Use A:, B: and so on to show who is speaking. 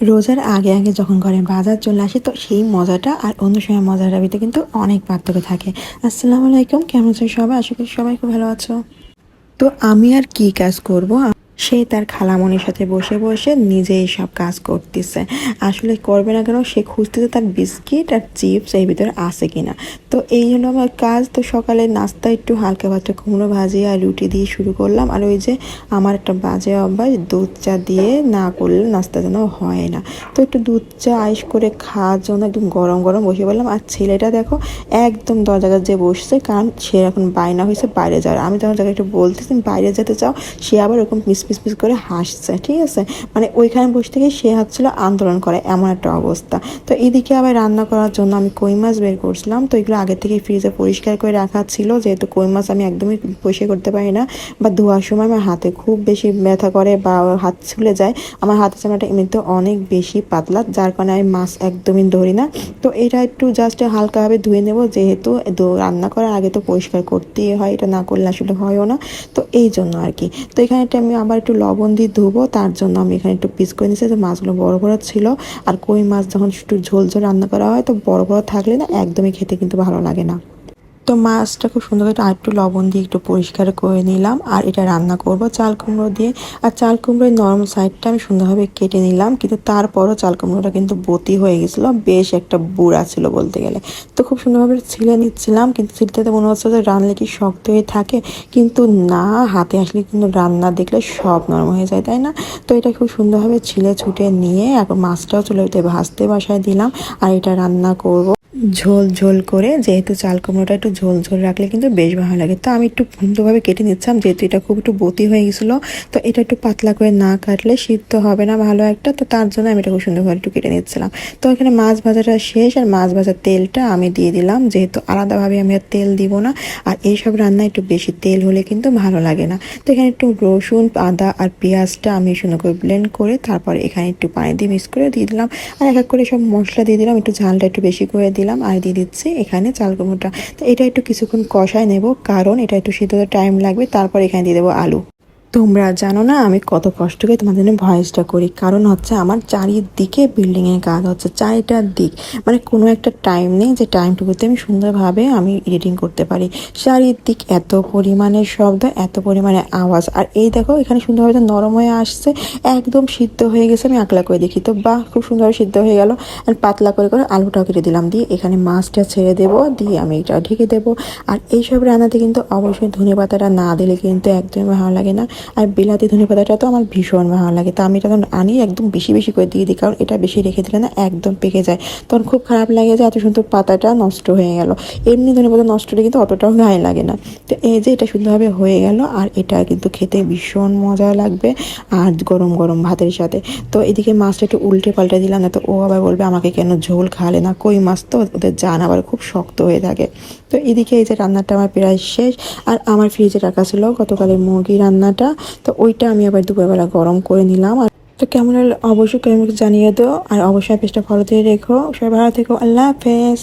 A: রোজার আগে আগে যখন ঘরে বাজার চলে আসে, তো সেই মজাটা আর অন্য সময় মজাটার ভিতরে কিন্তু অনেক পার্থক্য থাকে। আসসালামু আলাইকুম, কেমন আছো সবাই? আশা করি সবাই খুব ভালো আছো। তো আমি আর কি কাজ করব? সে তার খালামনির সাথে বসে বসে নিজেই সব কাজ করতেছে। আসলে করবে না কেন? সে খুঁজতেছে তার বিস্কিট আর চিপস এই ভিতরে আছে কিনা। তো এই জন্য আমার কাজ তো সকালে নাস্তা, একটু হালকা ভাতটা কুমড়ো ভাজি আর রুটি দিয়ে শুরু করলাম। আর ওই যে আমার একটা বাজে অভ্যাস, দুধ চা দিয়ে না করলে নাস্তা যেন হয় না। তো একটু দুধ চা, আইস করে খাওয়ার জন্য একদম গরম গরম বসে পড়লাম আর ছেলেটা দেখো, একদম দরজা কাছে যে বসছে, কারণ সে এখন বায়না হয়েছে বাইরে যাওয়ার। আমি তখন তাকে একটু বলতেছি, বাইরে যেতে চাও? সে আবার ওরকম পিস পিস পিস করে হাসছে, ঠিক আছে? মানে ওইখানে বসে থেকে সে হচ্ছিল আন্দোলন করে, এমন একটা অবস্থা। তো এদিকে আবার রান্না করার জন্য আমি কই মাছ বের করছিলাম। তো এগুলো আগে থেকে ফ্রিজে পরিষ্কার করে রাখা ছিল, যেহেতু কই মাছ আমি একদমই পরিষ্কার করতে পারি না। বা ধোয়ার সময় আমার হাতে খুব বেশি ব্যথা করে বা হাত ছুলে যায়। আমার হাতের চামড়াটা এমনিতে অনেক বেশি পাতলা, যার কারণে আমি মাছ একদমই ধরি না। তো এটা একটু জাস্ট হালকাভাবে ধুয়ে নেব, যেহেতু রান্না করার আগে তো পরিষ্কার করতেই হয়, এটা না করলে আসলে হয়ও না। তো এই জন্য আর কি। তো এখানে আমি আবার একটু লবণ দিয়ে ধুবো, তার জন্য আমি এখানে একটু পিস করে নিয়েছি। যে মাছগুলো বড় বড় ছিল, আর কই মাছ যখন একটু ঝোল ঝোল রান্না করা হয়, তো বড় বড় থাকলে না একদমই খেতে কিন্তু ভালো লাগে না। তো মাছটা খুব সুন্দর করে আর একটু লবণ দিয়ে একটু পরিষ্কার করে নিলাম, আর এটা রান্না করব চাল কুমড়ো দিয়ে। আর চাল কুমড়োর নরম সাইডটা আমি সুন্দরভাবে কেটে নিলাম, কিন্তু তারপরও চাল কুমড়োটা কিন্তু বতি হয়ে গেছিল, বেশ একটা বুড়া ছিল বলতে গেলে। তো খুব সুন্দরভাবে ছিলে নিচ্ছিলাম, কিন্তু ছিলতে মনে হচ্ছে যে রান্নালে কি শক্ত হয়ে থাকে, কিন্তু না, হাতে আসলে কিন্তু রান্না দেখলে সব নরম হয়ে যায়, তাই না? তো এটা খুব সুন্দরভাবে ছিলে ছুটে নিয়ে, এখন মাছটাও চলে ভাজতে বাসায় দিলাম, আর এটা রান্না করব। ঝোল ঝোল করে, যেহেতু চাল কুমড়োটা একটু ঝোল ঝোল রাখলে কিন্তু বেশ ভালো লাগে। তো আমি একটু সুন্দরভাবে কেটে নিচ্ছিলাম, যেহেতু এটা খুব একটু বতি হয়ে গেছিল, তো এটা একটু পাতলা করে না কাটলে সিদ্ধ হবে না ভালো একটা, তো তার জন্য আমি এটা খুব সুন্দরভাবে একটু কেটে নিচ্ছিলাম। তো এখানে মাছ ভাজাটা শেষ, আর মাছ ভাজার তেলটা আমি দিয়ে দিলাম, যেহেতু আলাদাভাবে আমি আর তেল দিব না, আর এইসব রান্না একটু বেশি তেল হলে কিন্তু ভালো লাগে না। তো এখানে একটু রসুন, আদা আর পেঁয়াজটা আমি সুন্দর করে ব্লেন্ড করে তারপরে এখানে একটু পানি দিয়ে মিক্স করে দিয়ে দিলাম, আর এক এক করে সব মশলা দিয়ে দিলাম, একটু ঝালটা একটু বেশি করে দিলাম। আর দিয়ে দিচ্ছি এখানে চাল কুমড়োটা তো এটা একটু কিছুক্ষণ কষায় নেব, কারণ এটা একটু সিদ্ধতে টাইম লাগবে, তারপর এখানে দিয়ে দেবো আলু। তোমরা জানো না, আমি কত কষ্ট করে তোমাদের জন্য ভয়েসটা করি। কারণ হচ্ছে আমার চারিদিকে বিল্ডিংয়ের কাজ হচ্ছে, চারিটার দিক। মানে কোনো একটা টাইম নেই যে টাইমটুকুতে আমি সুন্দরভাবে আমি এডিটিং করতে পারি। চারিদিক এত পরিমাণে শব্দ, এত পরিমাণে আওয়াজ। আর এই দেখো, এখানে সুন্দরভাবে তো নরম হয়ে আসছে। একদম সিদ্ধ হয়ে গেছে, আমি আকলা করে দেখি। তো বাহ, খুব সুন্দরভাবে সিদ্ধ হয়ে গেল। আর পাতলা করে করে আলুটাও কেটে দিলাম। দিয়ে এখানে মাছটা ছেড়ে দেবো, দিয়ে আমি এটা ঢেকে দেবো। আর এইসব রান্নাতে কিন্তু অবশ্যই ধনে পাতাটা না দিলে কিন্তু একদমই ভালো লাগে না। আর বিলাতি ধনে পাতাটা তো আমার ভীষণ ভালো লাগে। তো আমি তখন আনি একদম বেশি বেশি করে দিয়ে দিই, কারণ এটা বেশি রেখে দিলে না একদম পেকে যায়। তখন খুব খারাপ লাগে যে এত সুন্দর পাতাটা নষ্ট হয়ে গেল। এমনি ধনে পাতা নষ্ট হলে কিন্তু অতটাও গায়ে লাগে না। তো এই যে এটা সুন্দরভাবে হয়ে গেল, আর এটা কিন্তু খেতে ভীষণ মজা লাগবে, আর গরম গরম ভাতের সাথে। তো এদিকে মাছটা একটু উল্টে পাল্টে দিলাম, না তো ও আবার বলবে আমাকে কেন ঝোল খালে না, কই মাছ তো? ওদের জান আবার খুব শক্ত হয়ে থাকে। তো এদিকে এই যে রান্নাটা আমার প্রায় শেষ, আর আমার ফ্রিজে রাখা ছিল গতকালের মুরগি রান্নাটা। তো ওইটা আমি আবার দুপুরবেলা গরম করে নিলাম। আর তো কেমন অবশ্যই কেমন জানিয়ে দাও। আর অবশ্যই পেজটা ফলো দিয়ে রেখো। সবাই ভালো থেকো। আল্লাহ হাফেজ।